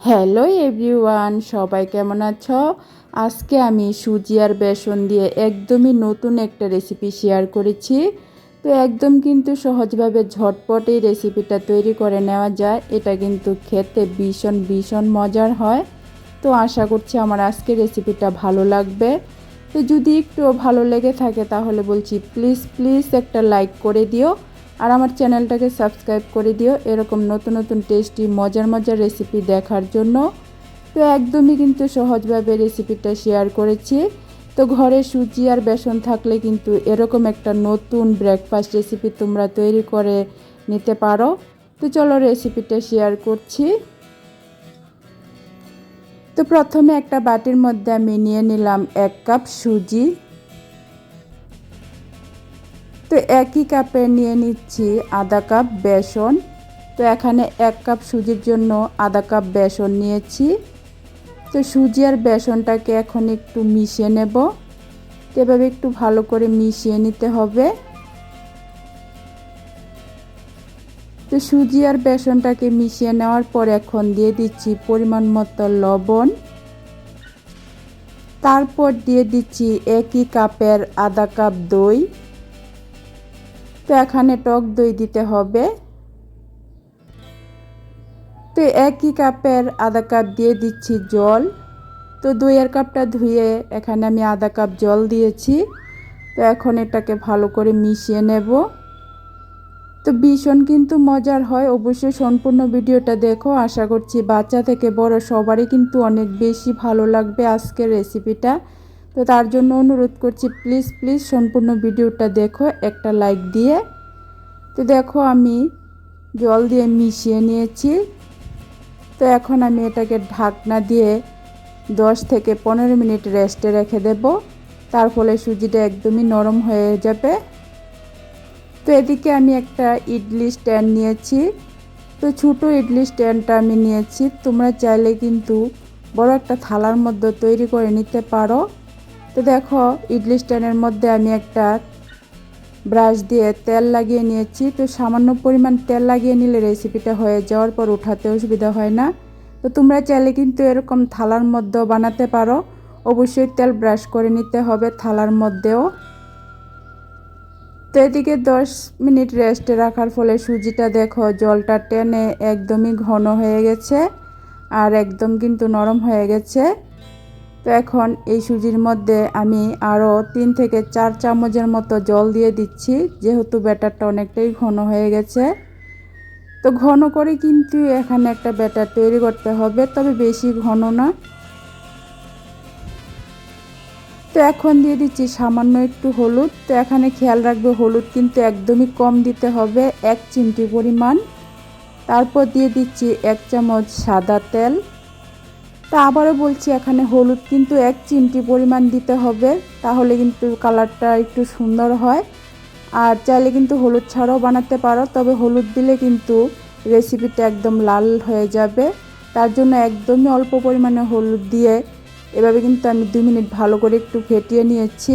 Hello everyone, সবাই কেমন আছো? আজকে আমি সুজি আর বেসন দিয়ে একদমই নতুন একটা রেসিপি শেয়ার করেছি। তো একদম কিন্তু সহজভাবে ঝটপট এই রেসিপিটা তৈরি করে নেওয়া যায়। এটা কিন্তু খেতে ভীষণ ভীষণ মজার হয়। তো আশা করছি আমার আজকে রেসিপিটা ভালো লাগবে। তো যদি একটু ভালো লেগে থাকে তাহলে বলছি প্লিজ প্লিজ একটা লাইক করে দিও। আর আমার চ্যানেলটাকে সাবস্ক্রাইব করে দিও। এরকম নতুন নতুন টেস্টি, মজার মজার রেসিপি দেখার জন্য। তো একদমই কিন্তু সহজভাবে রেসিপিটা শেয়ার করেছি। তো ঘরে সুজি আর বেসন থাকলে কিন্তু এরকম একটা নতুন ব্রেকফাস্ট রেসিপি তোমরা তৈরি করে নিতে পারো। তো চলো রেসিপিটা শেয়ার করছি। তো প্রথমে একটা বাটির মধ্যে আমি নিয়ে নিলাম এক কাপ সুজি। তো একই কাপে নিয়ে নিচ্ছি আধা কাপ বেসন। তো এখানে এক কাপ সুজির জন্য আধা কাপ বেসন নিয়েছি। তো সুজি আর বেসনটাকে এখন একটু মিশিয়ে নেব। এভাবে একটু ভালো করে মিশিয়ে নিতে হবে। তো সুজি আর বেসনটাকে মিশিয়ে নেওয়ার পর এখন দিয়ে দিচ্ছি পরিমাণ মতো লবণ। তারপর দিয়ে দিচ্ছি একই কাপের আধা কাপ দই। তো এখানে টক দই দিতে হবে। তো একই কাপের আধা কাপ দিয়ে দিচ্ছি জল। তো দইয়ের কাপটা ধুয়ে এখানে আমি আধা কাপ জল দিয়েছি। তো এখন এটাকে ভালো করে মিশিয়ে নেব। তো ভীষণ কিন্তু মজার হয়, অবশ্যই সম্পূর্ণ ভিডিওটা দেখো। আশা করছি বাচ্চা থেকে বড় সবারই কিন্তু অনেক বেশি ভালো লাগবে আজকের রেসিপিটা তো তার জন্য অনুরোধ করছি প্লিজ প্লিজ সম্পূর্ণ ভিডিওটা দেখো, একটা লাইক দিয়ে। তো দেখো আমি জল দিয়ে মিশিয়ে নিয়েছি। তো এখন আমি এটাকে ঢাকনা দিয়ে দশ থেকে পনেরো মিনিট রেস্টে রেখে দেব। তার ফলে সুজিটা একদমই নরম হয়ে যাবে। তো এদিকে আমি একটা ইডলি স্ট্যান্ড নিয়েছি। তো ছোটো ইডলি স্ট্যান্ডটা আমি নিয়েছি। তোমরা চাইলে কিন্তু বড় একটা থালার মধ্যে তৈরি করে নিতে পারো। তো দেখো, ইডলি স্ট্যান্ডের মধ্যে আমি একটা ব্রাশ দিয়ে তেল লাগিয়ে নিয়েছি। তো সামান্য পরিমাণ তেল লাগিয়ে নিলে রেসিপিটা হয়ে যাওয়ার পর উঠাতে অসুবিধা হয় না। তো তোমরা চাইলে কিন্তু এরকম থালার মধ্যেও বানাতে পারো। অবশ্যই তেল ব্রাশ করে নিতে হবে থালার মধ্যেও। তো এদিকে দশ মিনিট রেস্টে রাখার ফলে সুজিটা দেখো, জলটা টেনে একদমই ঘন হয়ে গেছে। আর একদম কিন্তু নরম হয়ে গেছে। তো এখন এই সুজির মধ্যে আমি আরও তিন থেকে চার চামচের মতো জল দিয়ে দিচ্ছি, যেহেতু ব্যাটারটা অনেকটাই ঘন হয়ে গেছে। তো ঘন করে কিন্তু এখানে একটা ব্যাটার তৈরি করতে হবে, তবে বেশি ঘন না। তো এখন দিয়ে দিচ্ছি সামান্য একটু হলুদ। তো এখানে খেয়াল রাখবে, হলুদ কিন্তু একদমই কম দিতে হবে, এক চিমটি পরিমাণ। তারপর দিয়ে দিচ্ছি এক চামচ সাদা তেল। তা আবারও বলছি, এখানে হলুদ কিন্তু এক চিমটি পরিমাণ দিতে হবে, তাহলে কিন্তু কালারটা একটু সুন্দর হয়। আর চাইলে কিন্তু হলুদ ছাড়াও বানাতে পারো, তবে হলুদ দিলে কিন্তু রেসিপিটা একদম লাল হয়ে যাবে। তার জন্য একদমই অল্প পরিমাণে হলুদ দিয়ে এভাবে কিন্তু আমি দু মিনিট ভালো করে একটু ফেটিয়ে নিয়েছি।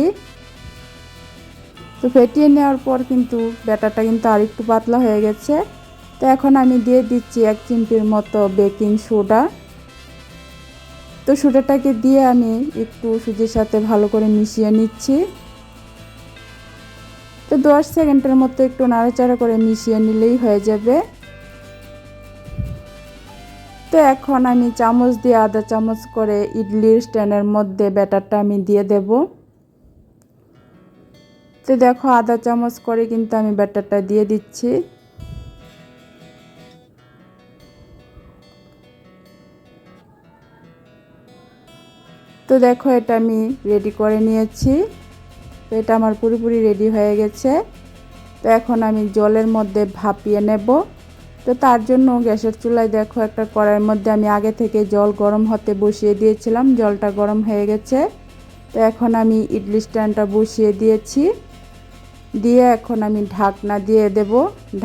তো ফেটিয়ে নেওয়ার পর কিন্তু ব্যাটারটা কিন্তু আর একটু পাতলা হয়ে গেছে। তো এখন আমি দিয়ে দিচ্ছি এক চিমটির মতো বেকিং সোডা। তো সুটাটাকে দিয়ে আমি একটু সুজির সাথে ভালো করে মিশিয়ে নিচ্ছি। তো দশ সেকেন্ডের মতো একটু নাড়াচাড়া করে মিশিয়ে নিলেই হয়ে যাবে। তো এখন আমি চামচ দিয়ে আধা চামচ করে ইডলির স্ট্যান্ডের মধ্যে ব্যাটারটা আমি দিয়ে দেব। তো দেখো আধা চামচ করে কিন্তু আমি ব্যাটারটা দিয়ে দিচ্ছি। তো দেখো, এটা আমি রেডি করে নিয়েছি। তো এটা আমার পুরোপুরি রেডি হয়ে গেছে। তো এখন আমি জলের মধ্যে ভাপিয়ে নেব। তো তার জন্য গ্যাসের চুলায় দেখো, একটা কড়াইয়ের মধ্যে আমি আগে থেকে জল গরম হতে বসিয়ে দিয়েছিলাম। জলটা গরম হয়ে গেছে। তো এখন আমি ইডলি স্ট্যান্ডটা বসিয়ে দিয়েছি। দিয়ে এখন আমি ঢাকনা দিয়ে দেব।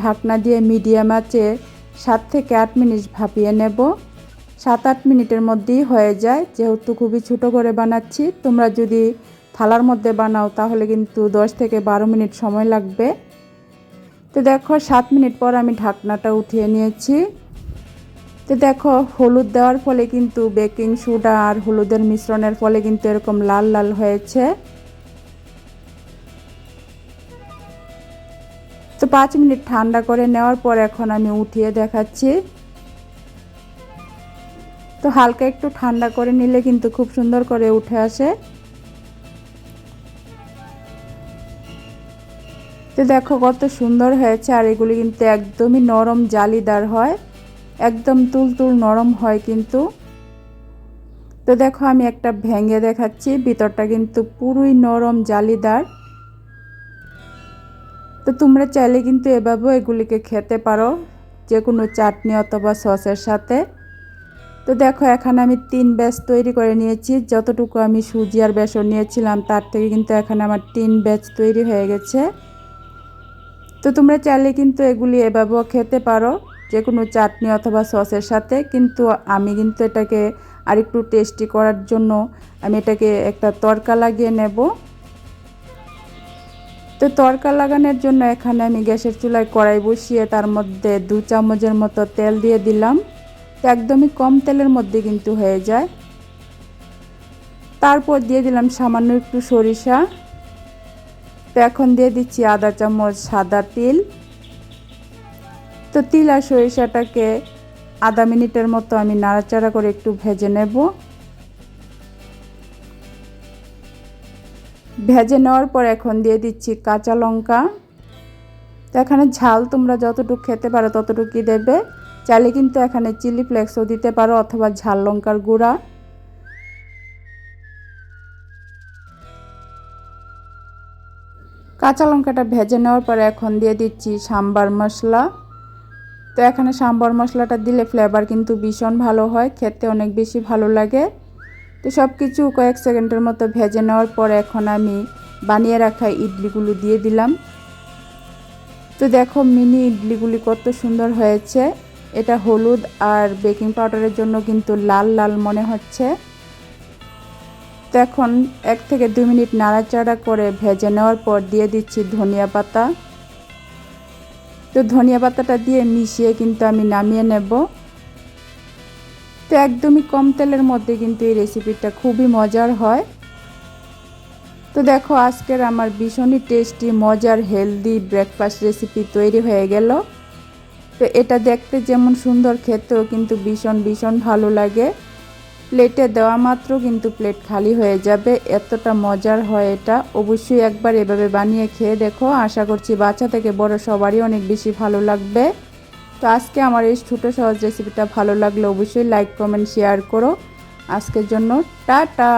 ঢাকনা দিয়ে মিডিয়াম আছে সাত থেকে আট মিনিট ভাপিয়ে নেব। সাত আট মিনিটের মধ্যেই হয়ে যায়। যেহেতু খুবই ছোটো করে বানাচ্ছি, তোমরা যদি থালার মধ্যে বানাও তাহলে কিন্তু দশ থেকে বারো মিনিট সময় লাগবে। তো দেখো, সাত মিনিট পর আমি ঢাকনাটা উঠিয়ে নিয়েছি। তো তো দেখো, হলুদ দেওয়ার ফলে কিন্তু বেকিং সোডা আর হলুদের মিশ্রণের ফলে কিন্তু এরকম লাল লাল হয়েছে। তো পাঁচ মিনিট ঠান্ডা করে নেওয়ার পর এখন আমি উঠিয়ে দেখাচ্ছি। তো হালকা একটু ঠান্ডা করে নিলে কিন্তু খুব সুন্দর করে উঠে আসে। তো দেখো কত সুন্দর হয়েছে, আর এগুলি কিন্তু একদমই নরম জালিদার হয়, একদম তুলতুল নরম হয় কিন্তু। তো দেখো আমি একটা ভেঙে দেখাচ্ছি, ভিতরটা কিন্তু পুরোই নরম জালিদার। তো তোমরা চাইলে কিন্তু এভাবেও এগুলিকে খেতে পারো যে কোনো চাটনি অথবা সসের সাথে। তো দেখো, এখানে আমি তিন ব্যাচ তৈরি করে নিয়েছি। যতটুকু আমি সুজি আর বেসন নিয়েছিলাম, তার থেকে কিন্তু এখানে আমার তিন ব্যাচ তৈরি হয়ে গেছে। তো তোমরা চাইলে কিন্তু এগুলি এভাবেও খেতে পারো যে কোনো চাটনি অথবা সসের সাথে। কিন্তু আমি কিন্তু এটাকে আরেকটু টেস্টি করার জন্য আমি এটাকে একটা তরকা লাগিয়ে নেব। তো তরকা লাগানোর জন্য এখানে আমি গ্যাসের চুলায় কড়াই বসিয়ে তার মধ্যে দু চামচের মতো তেল দিয়ে দিলাম। একদমই কম তেলের মধ্যে কিন্তু হয়ে যায়। তারপর দিয়ে দিলাম সামান্য একটু সরিষা। তো এখন দিয়ে দিচ্ছি আধা চামচ সাদা তিল। তো তিল আর সরিষাটাকে আধা মিনিটের মতো আমি নাড়াচাড়া করে একটু ভেজে নেব। ভেজে নেওয়ার পর এখন দিয়ে দিচ্ছি কাঁচা লঙ্কা। তো এখানে ঝাল তোমরা যতটুকু খেতে পারো ততটুকুই দেবে। চাইলে কিন্তু এখানে চিলি ফ্লেক্সও দিতে পারো অথবা ঝাল লঙ্কার গুঁড়া। কাঁচা লঙ্কাটা ভেজে নেওয়ার পরে এখন দিয়ে দিচ্ছি সাম্বার মশলা। তো এখানে সাম্বার মশলাটা দিলে ফ্লেভার কিন্তু ভীষণ ভালো হয়, খেতে অনেক বেশি ভালো লাগে। তো সব কিছু কয়েক সেকেন্ডের মতো ভেজে নেওয়ার পর এখন আমি বানিয়ে রাখা ইডলিগুলো দিয়ে দিলাম। তো দেখো মিনি ইডলিগুলি কত সুন্দর হয়েছে। এটা হলুদ আর বেকিং পাউডারের জন্য কিন্তু লাল লাল মনে হচ্ছে। তো এখন এক থেকে দুই মিনিট নাড়াচাড়া করে ভেজে নেওয়ার পর দিয়ে দিচ্ছি ধনিয়া পাতা। তো ধনিয়া পাতাটা দিয়ে মিশিয়ে কিন্তু আমি নামিয়ে নেব। তো একদমই কম তেলের মধ্যে কিন্তু এই রেসিপিটা খুবই মজার হয়। তো দেখো আজকের আমার ভীষণই টেস্টি, মজার, হেলদি ব্রেকফাস্ট রেসিপি তৈরি হয়ে গেল। তো এটা দেখতে যেমন সুন্দর, খেতেও কিন্তু ভীষণ ভীষণ ভালো লাগে। প্লেটে দেওয়া মাত্র কিন্তু প্লেট খালি হয়ে যাবে। এতটা মজার হয় এটা। অবশ্যই একবার এভাবে বানিয়ে খেয়ে দেখো। আশা করছি বাচ্চা থেকে বড় সবারই অনেক বেশি ভালো লাগবে। তো আজকে আমার এই ছোটো সহজ রেসিপিটা ভালো লাগলে অবশ্যই লাইক কমেন্ট শেয়ার করো। আজকের জন্য টাটা!